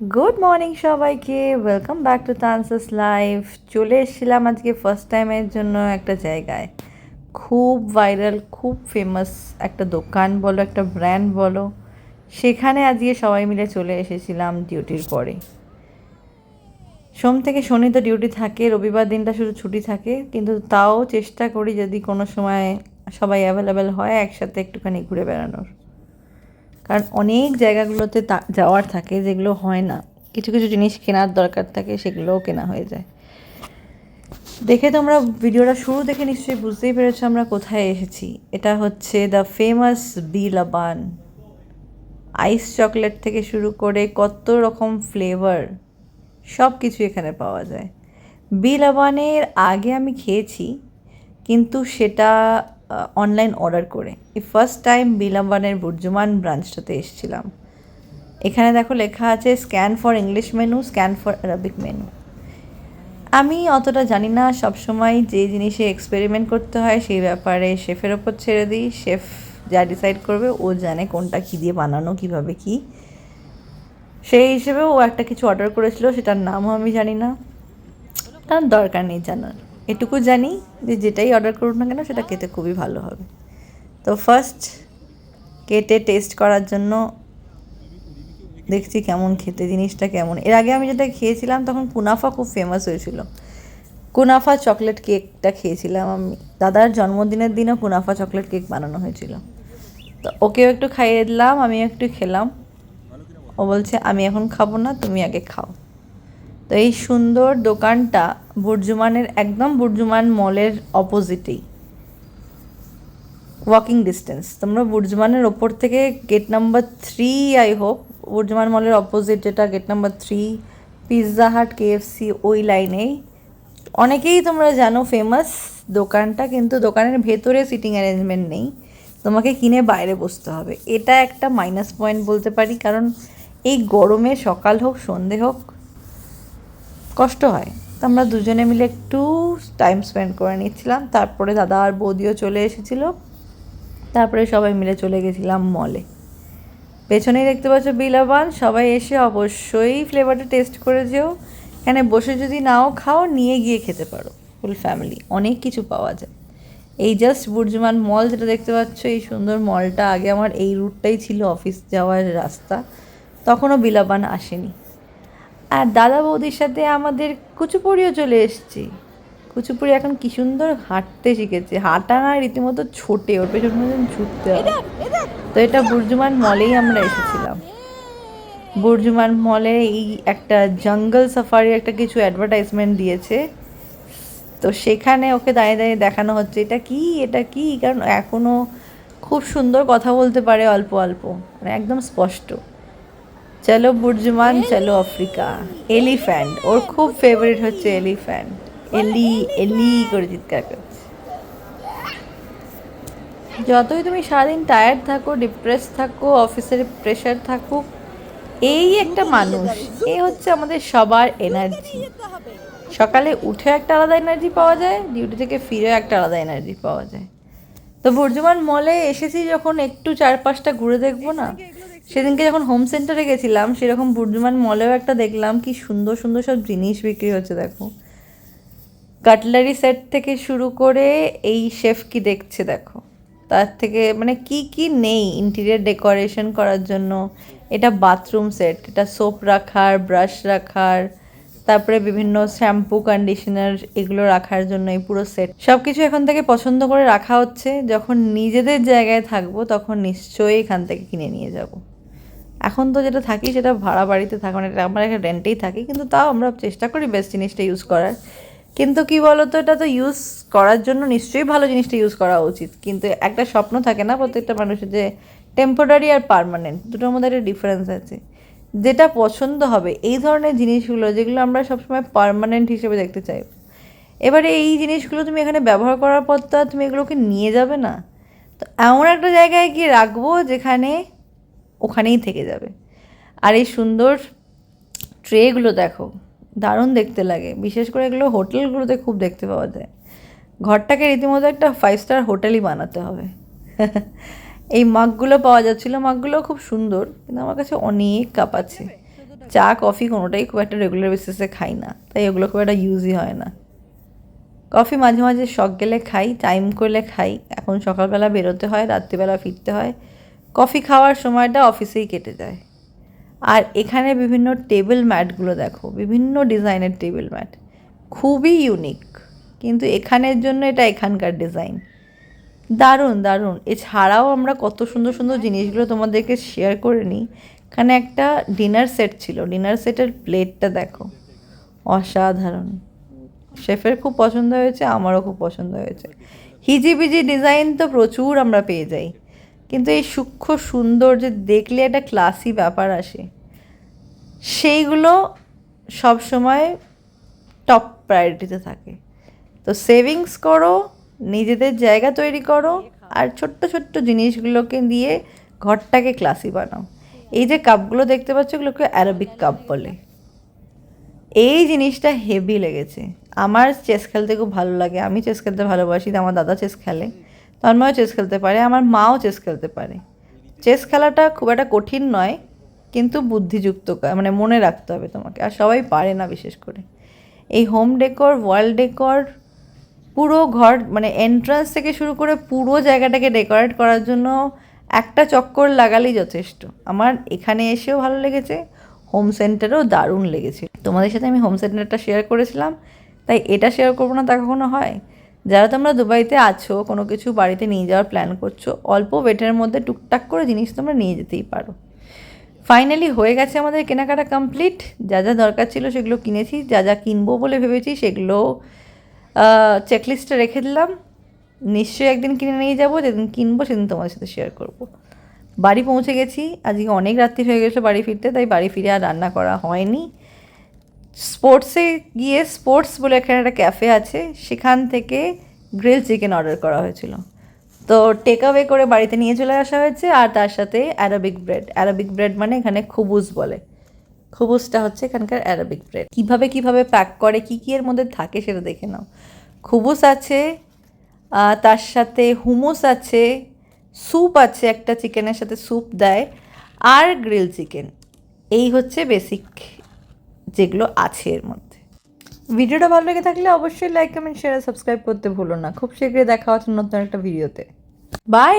Good morning সবাইকে welcome back to তানসাস life চলে এসেছিলাম আজকে ফার্স্ট টাইমের জন্য একটা জায়গায়। খুব ভাইরাল খুব ফেমাস একটা দোকান বলো, একটা ব্র্যান্ড বলো। সেখানে আজকে সবাই মিলে চলে এসেছিলাম ডিউটির পরে। সোম থেকে শনি তো ডিউটি থাকে, রবিবার দিনটা শুধু ছুটি থাকে, কিন্তু তাও চেষ্টা করি যদি কোনো সময় সবাই অ্যাভেলেবেল হয়, একসাথে একটুখানি ঘুরে বেড়ানোর। কারণ অনেক জায়গাগুলোতে যাওয়ার থাকে যেগুলো হয় না। কিছু কিছু জিনিস কেনার দরকার থাকে, সেগুলোও কেনা হয়ে যায়। দেখে তোমরা ভিডিওটা শুরু দেখে নিশ্চয়ই বুঝতেই পেরেছ আমরা কোথায় এসেছি। এটা হচ্ছে the famous B Laban ice chocolate থেকে শুরু করে কত রকম ফ্লেভার সব কিছু এখানে পাওয়া যায়। বি লাবানের আগে আমি খেয়েছি, কিন্তু সেটা অনলাইন অর্ডার করে। এই ফার্স্ট টাইম বিলাম্বানের বুর্জুমান ব্রাঞ্চটাতে এসেছিলাম। এখানে দেখো লেখা আছে scan for English menu scan for Arabic menu আমি অতটা জানি না, সবসময় যে জিনিসে এক্সপেরিমেন্ট করতে হয় সেই ব্যাপারে শেফের ওপর ছেড়ে দিই। শেফ যা ডিসাইড করবে, ও জানে কোনটা কী দিয়ে বানানো, কীভাবে কী। সেই হিসেবে ও একটা কিছু অর্ডার করেছিল, সেটার নামও আমি জানি না। কারণ দরকার নেই জানার। এটুকু জানি যে যেটাই অর্ডার করুন না কেন সেটা খেতে খুবই ভালো হবে। তো ফার্স্ট কেটে টেস্ট করার জন্য দেখছি কেমন খেতে, জিনিসটা কেমন। এর আগে আমি যেটা খেয়েছিলাম তখন কুনাফা খুব ফেমাস হয়েছিল। কুনাফা চকলেট কেকটা খেয়েছিলাম আমি। দাদার জন্মদিনের দিনও কুনাফা চকলেট কেক বানানো হয়েছিল। তো ওকেও একটু খাইয়ে দিলাম আমি একটু খেলাম। ও বলছে, আমি এখন খাব না, তুমি আগে খাও। তো এই সুন্দর দোকানটা বুর্জুমানের, একদম বুর্জুমান মলের অপোজিটেই ওয়াকিং ডিস্টেন্স তোমরা বুর্জুমানের ওপর থেকে gate number three I hope Burjuman মলের অপোজিট যেটা gate number three pizza hut KFC ওই লাইনেই অনেকেই তোমরা জানো ফেমাস দোকানটা, কিন্তু দোকানের ভেতরে সিটিং অ্যারেঞ্জমেন্ট নেই। তোমাকে কিনে বাইরে বসতে হবে। এটা একটা মাইনাস পয়েন্ট বলতে পারি, কারণ এই গরমে সকাল হোক, সন্ধে হোক কষ্ট হয়। তো আমরা দুজনে মিলে একটু টাইম স্পেন্ড করে নিচ্ছিলাম। তারপরে দাদা আর বৌদিও চলে এসেছিল। তারপরে সবাই মিলে চলে গেছিলাম মলে পেছনেই দেখতে পাচ্ছ বিলাবান। সবাই এসে অবশ্যই ফ্লেভারটা টেস্ট করে যেও। এখানে বসে যদি নাও খাও, নিয়ে গিয়ে খেতে পারো। ফুল ফ্যামিলি অনেক কিছু পাওয়া যায়। এই জাস্ট বুর্জমান মল যেটা দেখতে পাচ্ছ, এই সুন্দর মলটা আগে আমার এই রুটটাই ছিল অফিস যাওয়ার রাস্তা। তখনও বিলাবান আসেনি। আর দাদা বৌদির সাথে আমাদের কুচুপুরিও চলে এসেছি। কুচুপুরি এখন কি সুন্দর হাঁটতে শিখেছে। হাঁটা না, রীতিমতো ছোটে, ওর পেছন পেছন ছুটতে হবে তো এটা বুর্জুমান মলেই আমরা এসেছিলাম। বুর্জুমান মলে এই একটা জঙ্গল সাফারি একটা কিছু অ্যাডভার্টাইজমেন্ট দিয়েছে। তো সেখানে ওকে দাঁড়িয়ে দাঁড়িয়ে দেখানো হচ্ছে, এটা কি? এটা কি? কারণ এখনও খুব সুন্দর কথা বলতে পারে অল্প অল্প। মানে একদম স্পষ্ট। চলো বুর্জমান, চলো আফ্রিকা। এলিফ্যান্ট ওর খুব ফেভারিট হচ্ছে এলিফ্যান্ট এলি এলি করে চিৎকার করছে। যতই তুমি সারাদিন টায়ার্ড থাকো ডিপ্রেস থাকো অফিসের প্রেশার থাকুক, এই একটা মানুষ এই হচ্ছে আমাদের সবার এনার্জি সকালে উঠে একটা আলাদা এনার্জি পাওয়া যায় ডিউটি থেকে ফিরে একটা আলাদা এনার্জি পাওয়া যায়। তো বর্জমান মলে এসেছি যখন একটু চারপাশটা ঘুরে দেখব না সেদিনকে যখন হোম সেন্টারে গেছিলাম, সেরকম বুর্জমান মলেও একটা দেখলাম, কি সুন্দর সুন্দর সব জিনিস বিক্রি হচ্ছে, দেখো। কাটলারি সেট থেকে শুরু করে এই শেফ কি দেখছে, দেখো। তার থেকে মানে কি কি নেই ইন্টেরিয়ার ডেকোরেশন করার জন্য। এটা বাথরুম সেট এটা সোপ রাখার ব্রাশ রাখার, তারপরে বিভিন্ন শ্যাম্পু কন্ডিশনার এগুলো রাখার জন্য এই পুরো সেট সব কিছু এখন থেকে পছন্দ করে রাখা হচ্ছে। যখন নিজেদের জায়গায় থাকব, তখন নিশ্চয়ই এখান থেকে কিনে নিয়ে যাব। এখন তো যেটা থাকি সেটা ভাড়া বাড়িতে থাকা মানে আমরা একটা রেন্টেই থাকি, কিন্তু তাও আমরা চেষ্টা করি বেস্ট জিনিসটা ইউজ করার। কিন্তু কি বলতো, এটা তো ইউজ করার জন্য নিশ্চয়ই ভালো জিনিসটা ইউজ করা উচিত। কিন্তু একটা স্বপ্ন থাকে না প্রত্যেকটা মানুষের যে টেম্পোরারি আর পারমানেন্ট দুটোর মধ্যে একটা ডিফারেন্স আছে। যেটা পছন্দ হবে, এই ধরনের জিনিসগুলো, যেগুলো আমরা সবসময় পারমানেন্ট হিসেবে দেখতে চাই। এবারে এই জিনিসগুলো তুমি এখানে ব্যবহার করার পর তো তুমি এগুলোকে নিয়ে যাবে না। তো এমন একটা জায়গায় গিয়ে রাখব যেখানে ওখানেই থেকে যাবে। আর এই সুন্দর ট্রেগুলো দেখো, দারুণ দেখতে লাগে। বিশেষ করে এগুলো হোটেলগুলোতে খুব দেখতে পাওয়া যায়। ঘরটাকে রীতিমতো একটা ফাইভ স্টার হোটেলই বানাতে হবে। এই মাগগুলো পাওয়া যাচ্ছিল মাগগুলো খুব সুন্দর, কিন্তু আমার কাছে অনেক কাপ আছে। চা কফি কোনোটাই খুব একটা রেগুলার বেসিসে খাই না, তাই ওগুলো খুব একটা ইউজই হয় না। কফি মাঝে মাঝে শখ গেলে খাই টাইম করলে খাই। এখন সকালবেলা বেরোতে হয়, রাত্রিবেলা ফিরতে হয়। কফি খাওয়ার সময়টা অফিসেই কেটে যায়। আর এখানে বিভিন্ন টেবিল ম্যাটগুলো দেখো, বিভিন্ন ডিজাইনের টেবিল ম্যাট। খুবই ইউনিক কিন্তু এখানের জন্য এটা এখানকার ডিজাইন দারুণ দারুণ। এছাড়াও আমরা কত সুন্দর সুন্দর জিনিসগুলো তোমাদেরকে শেয়ার করে নিই। এখানে একটা ডিনার সেট ছিল ডিনার সেটের প্লেটটা দেখো। অসাধারণ। শেফের খুব পছন্দ হয়েছে, আমারও খুব পছন্দ হয়েছে। হিজিবিজি ডিজাইন তো প্রচুর আমরা পেয়ে যাই। কিন্তু এই সূক্ষ্ম সুন্দর যে দেখলে একটা ক্লাসি ব্যাপার আসে। সেইগুলো সব সময় টপ প্রায়োরিটিতে থাকে। তো সেভিংস করো, নিজেদের জায়গা তৈরি করো আর ছোট্ট ছোট্ট জিনিসগুলোকে দিয়ে ঘরটাকে ক্লাসি বানাও। এই যে কাপগুলো দেখতে পাচ্ছ ওগুলোকে অ্যারোবিক কাপ বলে। এই জিনিসটা হেভি লেগেছে। আমার চেস খেলতে খুব ভালো লাগে। আমি চেস খেলতে ভালোবাসি, আমার দাদা চেস খেলে। তন্ময় চেস খেলতে পারে, আমার মাও চেস খেলতে পারে। চেস খেলাটা খুব একটা কঠিন নয়, কিন্তু বুদ্ধিযুক্ত মানে মনে রাখতে হবে তোমাকে, আর সবাই পারে না বিশেষ করে। এই হোম ডেকর ওয়াল ডেকর পুরো ঘর মানে এন্ট্রান্স থেকে শুরু করে পুরো জায়গাটাকে ডেকোরেট করার জন্য একটা চক্কর লাগালেই যথেষ্ট। আমার এখানে এসেও ভালো লেগেছে হোম সেন্টারেও দারুণ লেগেছে। তোমাদের সাথে আমি হোম সেন্টারটা শেয়ার করেছিলাম, তাই এটা শেয়ার করব না তা কখনো হয়। যারা তোমরা দুবাইতে আছো, কোনো কিছু বাড়িতে নিয়ে যাওয়ার প্ল্যান করছ, অল্প ওয়েটের মধ্যে টুকটাক করে জিনিস তোমরা নিয়ে যেতেই পারো। ফাইনালি হয়ে গেছে আমাদের কেনাকাটা কমপ্লিট যা যা দরকার ছিল সেগুলো কিনেছি, যা যা কিনবো বলে ভেবেছি সেগুলো চেকলিস্টে রেখে দিলাম। নিশ্চয়ই একদিন কিনে নিয়ে যাব, যেদিন কিনবো সেদিন তোমাদের সাথে শেয়ার করব। বাড়ি পৌঁছে গেছি। আজকে অনেক রাত্রি হয়ে গেছিল বাড়ি ফিরতে, তাই বাড়ি ফিরে আর রান্না করা হয়নি। স্পোর্টসে গিয়ে স্পোর্টস বলে এখানে একটা ক্যাফে আছে, সেখান থেকে গ্রিল চিকেন অর্ডার করা হয়েছিল। তো টেক অ্যাওয়ে করে বাড়িতে নিয়ে চলে আসা হয়েছে, আর তার সাথে অ্যারাবিক ব্রেড অ্যারাবিক ব্রেড মানে এখানে খুবুজ বলে। খুবুজটা হচ্ছে এখানকার অ্যারাবিক ব্রেড কীভাবে কীভাবে প্যাক করে, কি কী এর মধ্যে থাকে সেটা দেখে নাও। খুবুস আছে তার সাথে হুমুস আছে, স্যুপ আছে, একটা চিকেনের সাথে স্যুপ দেয়, আর গ্রিল চিকেন। এই হচ্ছে বেসিক যেগুলো আছে এর মধ্যে। ভিডিওটা ভালো লেগে থাকলে অবশ্যই লাইক কমেন্ট শেয়ার সাবস্ক্রাইব করতে ভুলো না। খুব শীঘ্রই দেখা হচ্ছে নতুন একটা ভিডিওতে বাই